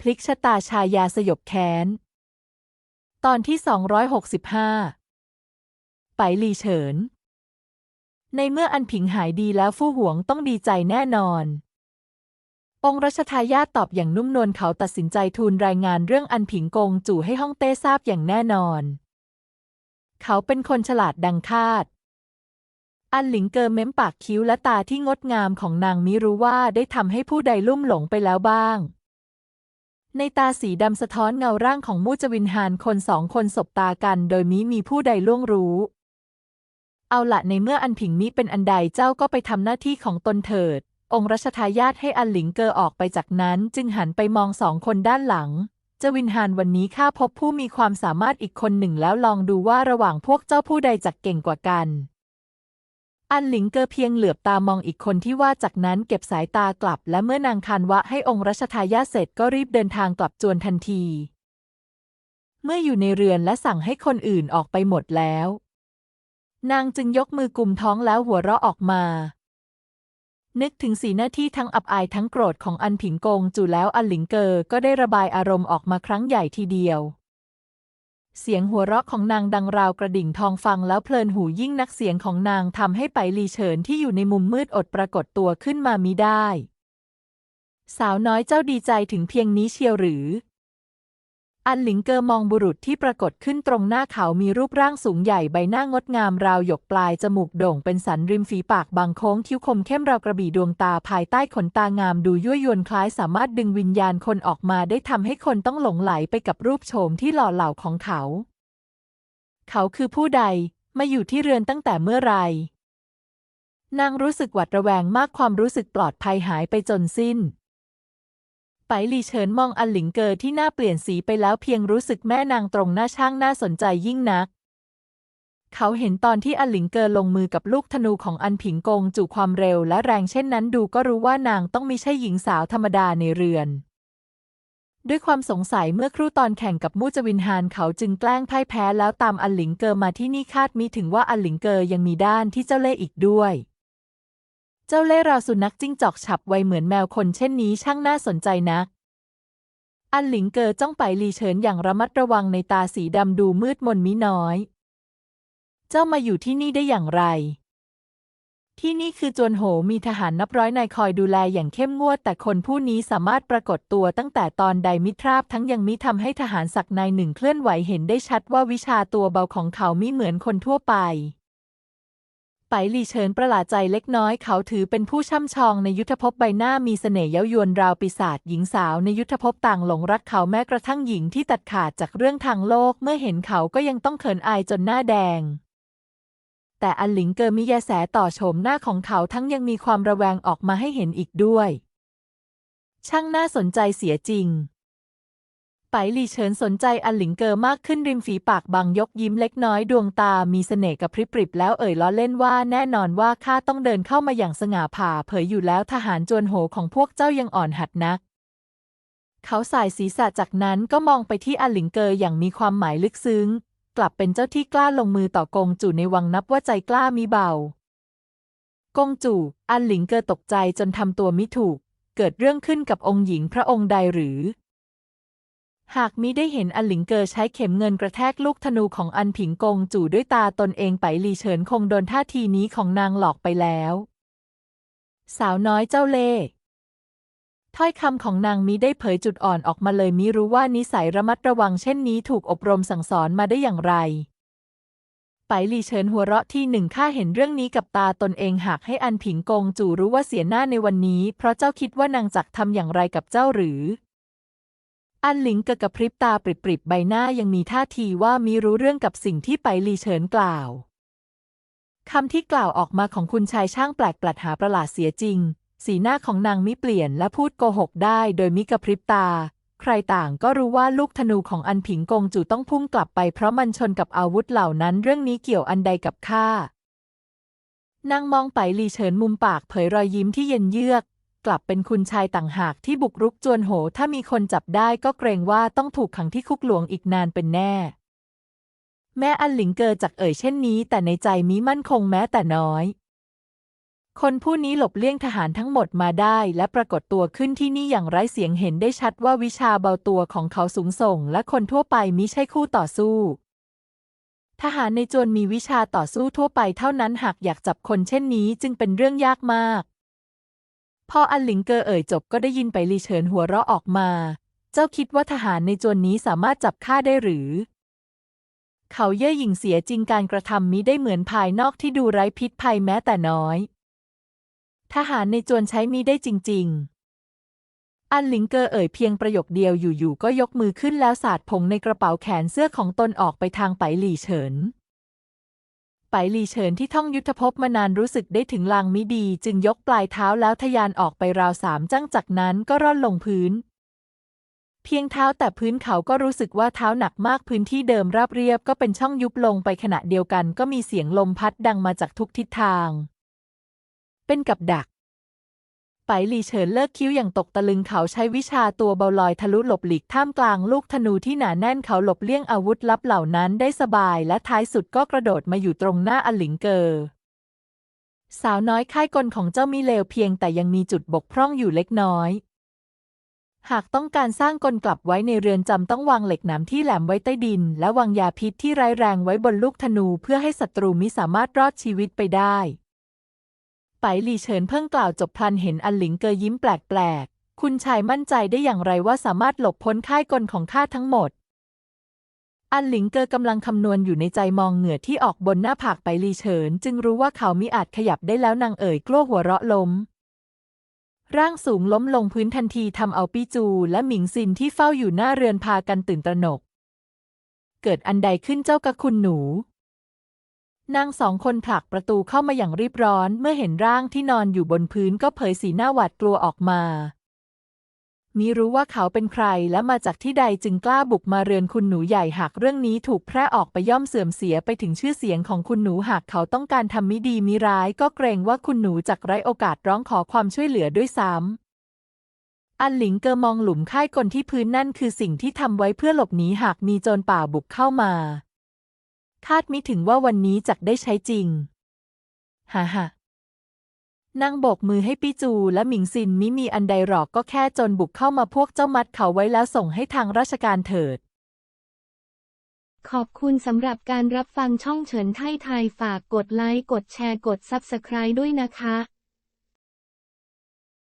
พลิกชะตาชายาสยบแค้น ตอนที่ 265 ไปหลีเฉิน ในเมื่ออันผิงหายดีแล้วฟู่หวงต้องดีใจแน่นอน องรัชทายาทตอบอย่างนุ่มนวลเขาตัดสินใจทูลรายงานเรื่องอันผิงกงจู่ให้ฮ่องเต้ทราบอย่างแน่นอน เขาเป็นคนฉลาดดังคาดอันหลิงเกอเม้มปากคิ้วและตาที่งดงามของนางมิรู้ว่าได้ทำให้ผู้ใดลุ่มหลงไปแล้วบ้าง ในตาสีดำสะท้อนเงาร่างของมูจวินฮานคนสองคนสบตากัน โดยมิมีผู้ใดล่วงรู้ เอาละในเมื่ออันผิงมิเป็นอันใดเจ้าก็ไปทำหน้าที่ของตนเถิด องค์รัชทายาทให้อันหลิงเกอออกไปจากนั้น จึงหันไปมองสองคนด้านหลังเจวินฮานวันนี้ข้าพบผู้มีความสามารถอีกคนหนึ่งแล้วลองดูว่าระหว่างพวกเจ้าผู้ใดจักเก่งกว่ากัน อันหลิงเกอเพียงเหลือบตามองอีกคนที่ว่าจากนั้นเก็บสายตากลับ และเมื่อนางคานวะให้องค์รัชทายาทเสร็จก็รีบเดินทางกลับจวนทันที เมื่ออยู่ในเรือนและสั่งให้คนอื่นออกไปหมดแล้ว นางจึงยกมือกุมท้องแล้วหัวเราะออกมา นึกถึงสีหน้าที่ทั้งอับอายทั้งโกรธของอันผิงกงจู่แล้วอันหลิงเกอก็ได้ระบายอารมณ์ออกมาครั้งใหญ่ทีเดียว เสียงหัวเราะของนางดังราวกระดิ่งทองฟังแล้วเพลินหูยิ่งนักเสียงของนางทำให้ไปลีเฉินที่อยู่ในมุมมืดอดปรากฏตัวขึ้นมามิได้ สาวน้อยเจ้าดีใจถึงเพียงนี้เชียวหรือ อันหลิงเกอมองบุรุษที่ปรากฏขึ้นตรงหน้าเขามีรูปร่างสูงใหญ่ใบหน้างดงามราวหยกปลายจมูกโด่งเป็นสันริมฝีปากบางโค้งคิ้วคมเข้มราวกระบี่ดวงตาภายใต้ขนตางามดูยั่วยวนคล้ายสามารถดึงวิญญาณคนออกมาได้ทำให้คนต้องหลงไหลไปกับรูปโฉมที่หล่อเหลาของเขา เขาคือผู้ใดมาอยู่ที่เรือนตั้งแต่เมื่อไรนางรู้สึกหวาดระแวงมากความรู้สึกปลอดภัยหายไปจนสิ้น ไปหลีเฉินมองอันหลิงเกอที่หน้าเปลี่ยนสีไปแล้วเพียงรู้สึกแม่นางตรงหน้าช่างน่าสนใจยิ่งนัก เขาเห็นตอนที่อันหลิงเกอลงมือกับลูกธนูของอันผิงกงจู่ความเร็วและแรงเช่นนั้นดูก็รู้ว่านางต้องไม่ใช่หญิงสาวธรรมดาในเรือน ด้วยความสงสัยเมื่อครู่ตอนแข่งกับมูจวินฮานเขาจึงแกล้งพ่ายแพ้แล้วตามอันหลิงเกอมาที่นี่คาดมิถึงว่าอันหลิงเกอยังมีด้านที่เจ้าเล่ห์อีกด้วย เจ้าเล่ห์ราวสุนัขจิ้งจอกฉับไวเหมือนแมวคนเช่นนี้ช่างน่าสนใจนัก อันหลิงเกอจ้องไปลีเฉินอย่างระมัดระวังในตาสีดำดูมืดมนมิน้อย เจ้ามาอยู่ที่นี่ได้อย่างไร ที่นี่คือจวนโหมีทหารนับร้อยนายคอยดูแลอย่างเข้มงวด แต่คนผู้นี้สามารถปรากฏตัวตั้งแต่ตอนใดมิทราบทั้งยังมิทำให้ทหารสักนายหนึ่งเคลื่อนไหวเห็นได้ชัดว่าวิชาตัวเบาของเขามิเหมือนคนทั่วไป ไปหลีเฉินประหลาดใจเล็กน้อยเขาถือเป็นผู้ช่ำชองในยุทธภพใบหน้ามีเสน่ห์เย้ายวนราวปีศาจหญิงสาวในยุทธภพต่างหลงรักเขาแม้กระทั่งหญิงที่ตัดขาดจากเรื่องทางโลกเมื่อเห็นเขาก็ยังต้องเขินอายจนหน้าแดง แต่อันหลิงเกอมิแยแสต่อโฉมหน้าของเขาทั้งยังมีความระแวงออกมาให้เห็นอีกด้วย ช่างน่าสนใจเสียจริง ไปหลีเฉินสนใจอันหลิงเกอมากขึ้นริมฝีปากบางยกยิ้มเล็กน้อยดวงตามีเสน่ห์กับพริบริบแล้วเอ่ยล้อเล่นว่าแน่นอนว่าข้าต้องเดินเข้ามาอย่างสง่าผ่าเผยอยู่แล้วทหารจวนโหของพวกเจ้ายังอ่อนหัดนัก เขาสายศีรษะจากนั้นก็มองไปที่อันหลิงเกออย่างมีความหมายลึกซึ้ง กลับเป็นเจ้าที่กล้าลงมือต่อกงจู่ในวังนับว่าใจกล้ามีเบากงจู่อันหลิงเกอตกใจจนทำตัวมิถูก เกิดเรื่องขึ้นกับองค์หญิงพระองค์ใดหรือ หากมิได้เห็นอันหลิงเกอใช้เข็มเงินกระแทกลูกธนูของอันผิงกงจู่ด้วยตาตนเองไปหลีเฉินคงโดนท่าทีนี้ของนางหลอกไปแล้ว สาวน้อยเจ้าเล่ห์ถ้อยคำของนางมิได้เผยจุดอ่อนออกมาเลยมิรู้ว่านิสัยระมัดระวังเช่นนี้ถูกอบรมสั่งสอนมาได้อย่างไรไปหลีเฉินหัวเราะที่หนึ่งข้าเห็นเรื่องนี้กับตาตนเองหากให้อันผิงกงจู่รู้ว่าเสียหน้าในวันนี้ เพราะเจ้าคิดว่านางจักทำอย่างไรกับเจ้าหรือ อันหลิงกะกระพริบตาปริบๆใบหน้ายังมีท่าทีว่ามิรู้เรื่องกับสิ่งที่ไปลีเฉินกล่าวคำที่กล่าวออกมาของคุณชายช่างแปลกประหลาดหาประหลาดเสียจริง สีหน้าของนางมิเปลี่ยนและพูดโกหกได้โดยมิกระพริบตา ใครต่างก็รู้ว่าลูกธนูของอันผิงกงจู่ต้องพุ่งกลับไปเพราะมันชนกับอาวุธเหล่านั้นเรื่องนี้เกี่ยวอันใดกับข้านางมองไปลีเฉินมุมปากเผยรอยยิ้มที่เย็นเยือก กลับเป็นคุณชายต่างหากที่บุกรุกจวนโห ถ้ามีคนจับได้ก็เกรงว่าต้องถูกขังที่คุกหลวงอีกนานเป็นแน่ แม่อันหลิงเกอจากเอ่ยเช่นนี้ แต่ในใจมิมั่นคงแม้แต่น้อย คนผู้นี้หลบเลี่ยงทหารทั้งหมดมาได้ และปรากฏตัวขึ้นที่นี่อย่างไร้เสียงเห็นได้ชัดว่าวิชาเบาตัวของเขาสูงส่ง และคนทั่วไปมิใช่คู่ต่อสู้ทหารในจวนมีวิชาต่อสู้ทั่วไปเท่านั้นหากอยากจับคนเช่นนี้จึงเป็นเรื่องยากมาก พออันหลิงเกอเอ่ยจบก็ได้ยินไปลีเฉินหัวเราะออกมา เจ้าคิดว่าทหารในจวนนี้สามารถจับข้าได้หรือ เขาเย่อหยิ่งเสียจริงการกระทำมิได้เหมือนภายนอกที่ดูไร้พิษภัยแม้แต่น้อย ทหารในจวนใช้มิได้จริง ๆ อันหลิงเกอเอ่ยเพียงประโยคเดียวอยู่ๆก็ยกมือขึ้นแล้วสาดผงในกระเป๋าแขนเสื้อของตนออกไปทางไปหลี่เฉิน ไปหลีเฉินที่ท่องยุทธภพมานานรู้สึกได้ถึงลางมิดี จึงยกปลายเท้าแล้วทะยานออกไปราวสามจังจากนั้นก็ร่อนลงพื้น เพียงเท้าแต่พื้นเขาก็รู้สึกว่าเท้าหนักมากพื้นที่เดิมราบเรียบก็เป็นช่องยุบลงไปขณะเดียวกันก็มีเสียงลมพัดดังมาจากทุกทิศทาง เป็นกับดัก ไปหลีเฉินเลิกคิ้วอย่างตกตะลึงเขาใช้วิชาตัวเบาลอยทะลุหลบหลีกท่ามกลางลูกธนูที่หนาแน่นเขาหลบเลี่ยงอาวุธลับเหล่านั้นได้สบายและท้ายสุดก็กระโดดมาอยู่ตรงหน้าอลิงเกอสาวน้อยค่ายกลของเจ้ามีเลวเพียงแต่ยังมีจุดบกพร่องอยู่เล็กน้อย หากต้องการสร้างกลกลับไว้ในเรือนจำต้องวางเหล็กหนามที่แหลมไว้ใต้ดิน และวางยาพิษที่ร้ายแรงไว้บนลูกธนูเพื่อให้ศัตรูมิสามารถรอดชีวิตไปได้ ไปหลี่เฉินเพิ่งกล่าวจบพลันเห็นอันหลิงเกอยิ้มแปลกๆ คุณชายมั่นใจได้อย่างไรว่าสามารถหลบพ้นค่ายกลของข้าทั้งหมด อันหลิงเกอกำลังคำนวณอยู่ในใจมองเหงื่อที่ออกบนหน้าผากไปหลี่เฉิน จึงรู้ว่าเขามิอาจขยับได้แล้วนางเอ๋ยกลัวหัวเราะล้มร่างสูงล้มลงพื้นทันทีทำเอาปี้จู และหมิงซินที่เฝ้าอยู่หน้าเรือนพากันตื่นตระหนก เกิดอันใดขึ้นเจ้ากะคุณหนู นางสองคนผลักประตูเข้ามาอย่างรีบร้อนเมื่อเห็นร่างที่นอนอยู่บนพื้นก็เผยสีหน้าหวาดกลัวออกมามิรู้ว่าเขาเป็นใครและมาจากที่ใดจึงกล้าบุกมาเรือนคุณหนูใหญ่หากเรื่องนี้ถูกแพร่ออกไปย่อมเสื่อมเสียไปถึงชื่อเสียงของคุณหนูหากเขาต้องการทำมิดีมิร้าย ก็เกรงว่าคุณหนูจะไร้โอกาสร้องขอความช่วยเหลือด้วยซ้ำอันหลิงเกอมองหลุมค่ายกลที่พื้นนั่นคือสิ่งที่ทำไว้เพื่อหลบหนีหากมีโจรป่าบุกเข้ามา คาดมิถึงว่าวันนี้จักได้ใช้จริง ฮ่าฮ่านางโบกมือให้ปี้จูและหมิงซินมิมีอันใดหรอกก็แค่จนบุกเข้ามาพวกเจ้ามัดเขาไว้แล้วส่งให้ทางราชการเถิด ขอบคุณสำหรับการรับฟังช่องเฉินไทยไทยฝากกดไลค์ กดแชร์กด Subscribe ด้วยนะคะ